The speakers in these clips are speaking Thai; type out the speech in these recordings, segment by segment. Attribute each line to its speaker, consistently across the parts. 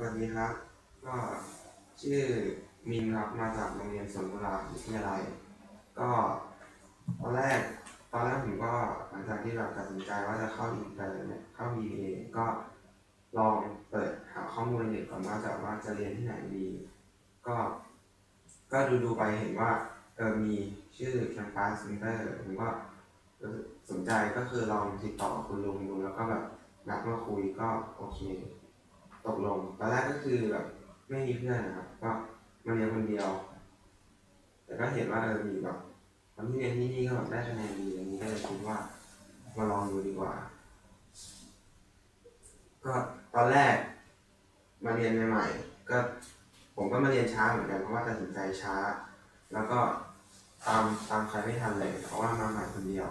Speaker 1: สวัสดีครับ ก็ชื่อมินครับมาจากโรงเรียนสวนกุหลาบวิทยาลัย ก็ตอนแรกตอนแรกผมก็หลังจากที่แบบตัดสินใจว่าจะเข้าอินเตอร์เนี่ยเข้า BA ก็ลองเปิดหาข้อมูลในเน็ตก่อนว่าจะว่าจะเรียนที่ไหนดี ก็ ก็ดูดูไปเห็นว่าเออมีชื่อ Campus Center ผมก็รู้สึกสนใจก็คือลองติดต่อคุณลุงดูแล้วก็แบบนัดมาคุยก็โอเค ตกลงตอนแรกก็คือแบบไม่มีเพื่อนนะครับ ก็มาเรียนคนเดียว แต่ก็เห็นว่าเออมีแบบคนที่เรียนที่นี่ก็แบบได้คะแนนดีอย่างนี้ก็เลยคิดว่ามาลองดูดีกว่า ก็ตอนแรกมาเรียนใหม่ๆก็ผมก็มาเรียนช้าเหมือนกันเพราะว่าตัดสินใจช้า แล้วก็ตามตามใครไม่ทันเลยเพราะว่ามาใหม่คนเดียว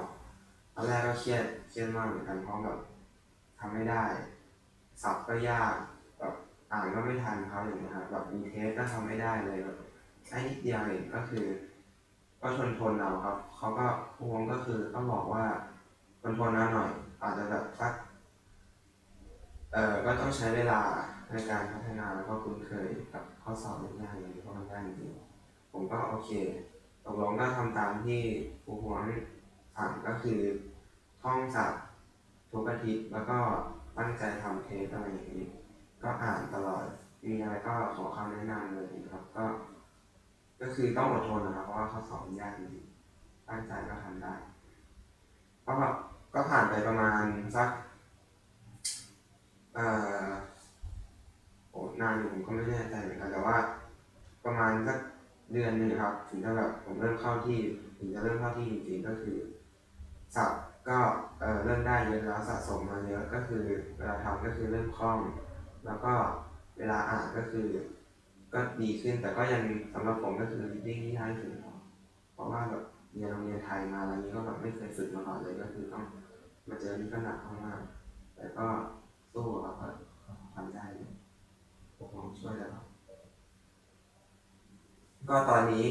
Speaker 1: ตอนแรกก็เครียดเครียดมากเหมือนกันเพราะแบบทำไม่ได้สับก็ยาก อ่านก็ไม่ทันเขาอย่างเงี้ยครับแบบมีเทสก็ทำไม่ได้เลยแบบแค่นิดเดียวเองก็คือ ก็ทนทนเอาครับเขาก็พวงก็คือต้องบอกว่าทนทนเอาหน่อย อาจจะแบบสักเอ่อก็ต้องใช้เวลาในการพัฒนาแล้วก็คุ้นเคยกับข้อสอบยากๆอย่างนี้เพราะมันยากจริงผมก็โอเคตกลงก็ทำตามที่ครูหวงสั่งก็คือท่องศัพท์ทุกอาทิตย์แล้วก็ตั้งใจทำเทสอะไรอย่างนี้ ก็อ่านตลอด มีอะไรก็ขอคำแนะนำเลยครับ ก็ ก็คือต้องอดทนนะครับ เพราะว่าข้อสอบมันยากจริงๆตั้งใจก็ทำได้ก็แบบก็ผ่านไปประมาณสัก เอ่อโอ้นานอยู่ผมก็ไม่แน่ใจเหมือนกันแต่ว่า ประมาณสักเดือนหนึ่งครับ ถึงจะแบบผมเริ่มเข้าที่ถึงจะเริ่มเข้าที่จริงๆก็คือศัพท์ก็เอ่อเริ่มได้เยอะแล้วสะสมมาเยอะก็คือเวลาทำก็คือเริ่มคล่อง แล้วก็เวลาอ่านก็คือ ก็ดีขึ้นแต่ก็ยังสำหรับผมก็คือ reading ที่ยากที่สุดเพราะว่าแบบเรียนโรงเรียนไทยมาอะไรนี้ก็แบบไม่เคยฝึกมาก่อนเลยก็คือต้องมาเจอนี่ก็หนักมากแต่ก็สู้ครับก็ทำได้ผมลองช่วยแล้วก็ตอนนี้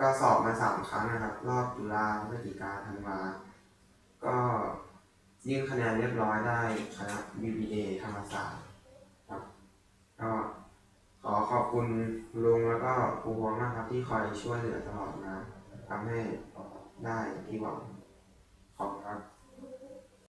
Speaker 1: ก็สอบมาสามครั้งนะครับ รอบตุลาพฤศจิกาธันวาก็ ยื่นคะแนนเรียบร้อยได้คณะ BBA ธรรมศาสตร์ครับก็ขอขอบคุณลุงแล้วก็ครูพวงมากครับที่คอยช่วยเหลือตลอดมาทำให้ได้ที่หวัง